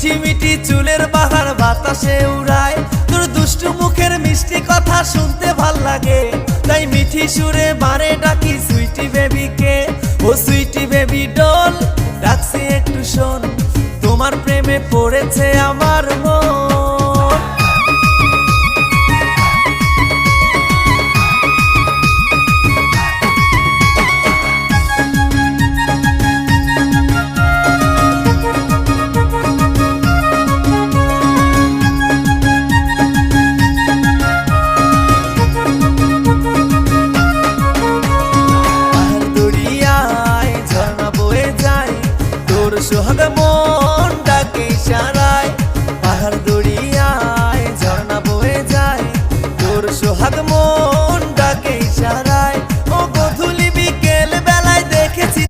মিঠি মিঠি চুলের বাহার বাতাসে উড়ায়। তোর দুষ্টু মুখের মিষ্টি কথা শুনতে ভালো লাগে। তাই মিঠি সুরে বারে ডাকি সুইটি বেবিকে। ও সুইটি বেবি ডল, ডাকছি একটু শোন। তোমার প্রেমে পড়েছে আমার মন। সোহাগ মন ডাকে সারায় পাহাড় দড়িয়ায় ঝর্ণা বয়ে যায়। তোর সোহাগ মন